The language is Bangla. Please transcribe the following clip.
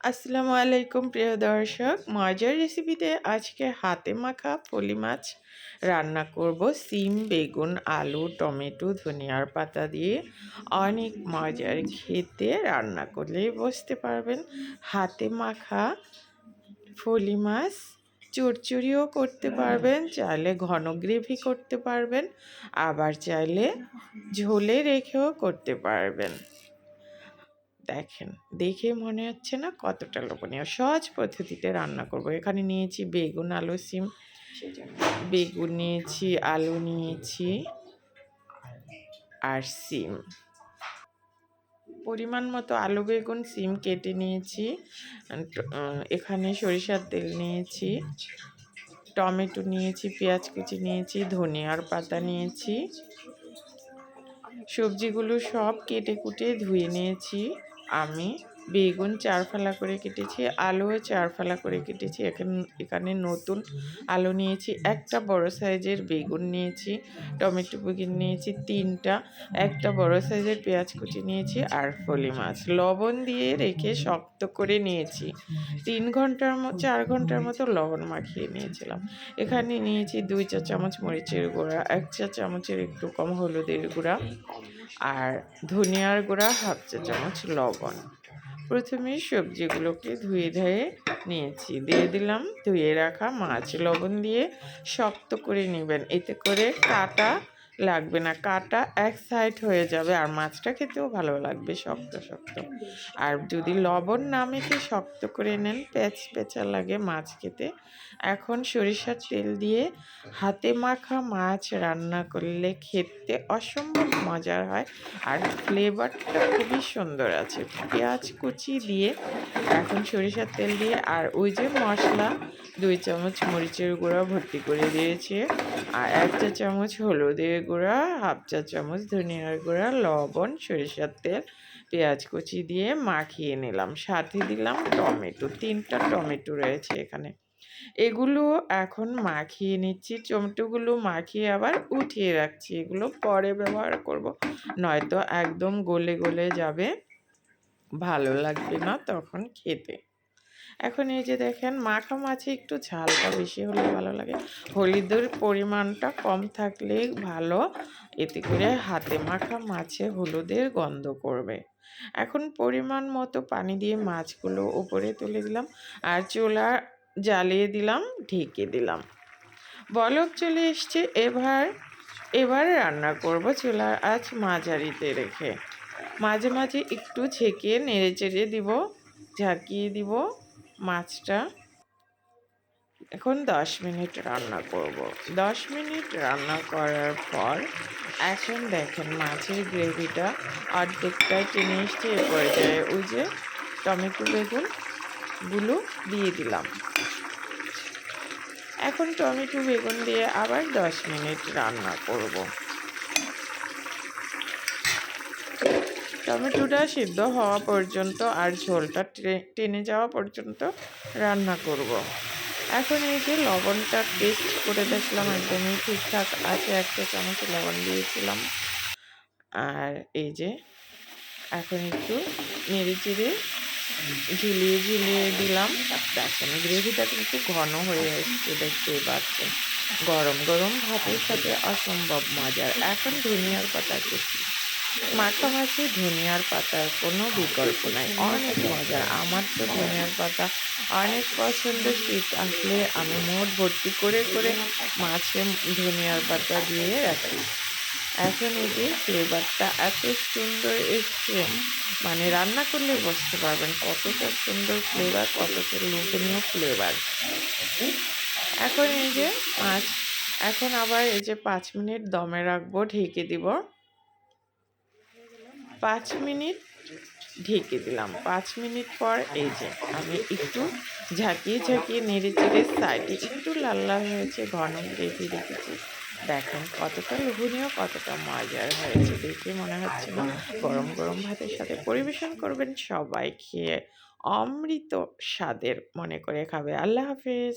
আসসালামু আলাইকুম, প্রিয় দর্শক। মজার রেসিপিতে আজকে হাতে মাখা ফলি মাছ রান্না করব। সিম, বেগুন, আলু, টমেটো, ধনিয়ার পাতা দিয়ে অনেক মজার খেতে রান্না করলেই বসতে পারবেন। হাতে মাখা ফলি মাছ চুরচুরিও করতে পারবেন, চাইলে ঘন গ্রেভি করতে পারবেন, আবার চাইলে ঝোলে রেখেও করতে পারবেন। দেখেন, দেখে মনে হচ্ছে না কতটা লোভনীয়। সহজ পদ্ধতিতে রান্না করব। এখানে নিয়েছি বেগুন, আলু, সিম, বেগুন নিয়েছি, আলু নিয়েছি আর সিম। পরিমাণ মতো আলু, বেগুন, সিম কেটে নিয়েছি। এখানে সরিষার তেল নিয়েছি, টমেটো নিয়েছি, পেঁয়াজ কুচি নিয়েছি, ধনিয়ার পাতা নিয়েছি। সবজিগুলো সব কেটে কুটে ধুয়ে নিয়েছি আমি। বেগুন চার ফালা করে কেটেছি, আলুও চার ফালা করে কেটেছি। এখানে এখানে নতুন আলু নিয়েছি, একটা বড় সাইজের বেগুন নিয়েছি, টমেটো বেগুন নিয়েছি তিনটা, একটা বড় সাইজের পেঁয়াজ কুচি নিয়েছি আর ফলি মাছ। লবণ দিয়ে রেখে শক্ত করে নিয়েছি। তিন ঘণ্টার মতো চার ঘণ্টার মতো লবণ মাখিয়ে নিয়েছিলাম। এখানে নিয়েছি দুই চা চামচ মরিচের গুঁড়া, এক চা চামচের একটু কম হলুদের গুঁড়া আর ধনিয়ার গুঁড়া, হাফ চা চামচ লবণ। প্রথমে সবজিগুলোকে ধুয়ে ধুয়ে নিয়েছি। দিয়ে দিলাম ধুয়ে রাখা মাছ। লবণ দিয়ে শক্ত করে নেবেন। এতে করে কাটা লাগবে না। কাটা এক সাইড হয়ে যাবে আর মাছটা খেতেও ভালো লাগবে শক্ত শক্ত। আর যদি লবণ না মেখে শক্ত করে নেন পেঁচ পেঁচা লাগে মাছ খেতে। এখন সরিষার তেল দিয়ে হাতে মাখা মাছ রান্না করলে খেতে অসম্ভব মজার হয় আর ফ্লেভারটা খুবই সুন্দর আছে। পেঁয়াজ কুচি দিয়ে এখন সরিষার তেল দিয়ে আর ওই যে মশলা দুই চামচ মরিচের গুঁড়া ভর্তি করে দিয়েছে। আর এক চা চামচ হলুদের গুঁড়া, হাফ চা চামচ ধনিয়ার গুঁড়া, লবণ, সরিষার তেল, পেঁয়াজ কুচি দিয়ে মাখিয়ে নিলাম। সাথে দিলাম টমেটো, তিনটা টমেটো রয়েছে এখানে। এগুলো এখন মাখিয়ে নিচ্ছি। টমেটোগুলো মাখিয়ে আবার উঠিয়ে রাখছি। এগুলো পরে ব্যবহার করব, নয়তো একদম গলে গলে যাবে। ভালো লাগবে না তখন খেতে। এখন এই যে দেখেন মাখা মাছে একটু ঝালটা বেশি হলে ভালো লাগে। হলুদের পরিমাণটা কম থাকলে ভালো, এতে করে হাতে মাখা মাছে হলুদের গন্ধ করবে। এখন পরিমাণ মতো পানি দিয়ে মাছগুলো উপরে তুলে দিলাম, আর চুলা জ্বালিয়ে দিলাম, ঢেকে দিলাম। বলক চলে এসছে, এবার এবার রান্না করব চুলার আজ মাঝারিতে রেখে। মাঝে মাঝে একটু ছেঁকে নেড়ে চেড়ে দিব, ঝাঁকিয়ে দিব। মাছটা এখন দশ মিনিট রান্না করব। দশ মিনিট রান্না করার পর এখন দেখেন মাছের গ্রেভিটা অর্ধেকটা টেনে এসছে, এ পর্যায়ে ওই যে টমেটো বেগুনগুলো দিয়ে দিলাম এখন টমেটো, বেগুন দিয়ে আবার দশ মিনিট রান্না করব টমেটোটা সিদ্ধ হওয়া পর্যন্ত আর ঝোলটা টেনে যাওয়া পর্যন্ত রান্না করব। এখন এই যে লবণটা টেস্ট করে দেখলাম একদমই ঠিকঠাক আছে, একটা চামচ লবণ দিয়েছিলাম। আর এই যে এখন একটু নেড়ে চেড়ে ঝুলিয়ে ঝুলিয়ে দিলাম। দেখেন গ্রেভিটা কিন্তু ঘন হয়ে এসছে দেখতে পাচ্ছেন। গরম গরম ভাতের সাথে অসম্ভব মজার। এখন ধনিয়ার পাতা কুচি। মাখা মাছে ধনিয়ার পাতার কোনো বিকল্প নাই। অনেক মজা। আমার তো ধনিয়ার পাতা অনেক পছন্দ শীত আসলে আমি মোট ভর্তি করে করে মাছে ধনিয়ার পাতা দিয়ে রাখি। এখন এই যে ফ্লেভারটা এত সুন্দর এসছে। মানে রান্না করলে বুঝতে পারবেন কতটা সুন্দর ফ্লেভার, কতটা লোভনীয় ফ্লেভার। এখন এই যে মাছ, এখন আবার এই যে পাঁচ মিনিট দমে রাখব, ঢেকে দিব। পাঁচ মিনিট ঢেকে দিলাম। পাঁচ মিনিট পর এই যে আমি একটু ঝাঁকিয়ে ঝাঁকিয়ে নেড়ে চেড়ে সাইডে একটু লাল লাল হয়েছে, ঘন গ্রেভি রেখেছি। দেখেন কতটা লোভনীয়, কতটা মজার হয়েছে। দেখে মনে হচ্ছে না গরম গরম ভাতের সাথে পরিবেশন করবেন সবাই, খেয়ে অমৃত স্বাদের মনে করে খাবে। আল্লাহ হাফেজ।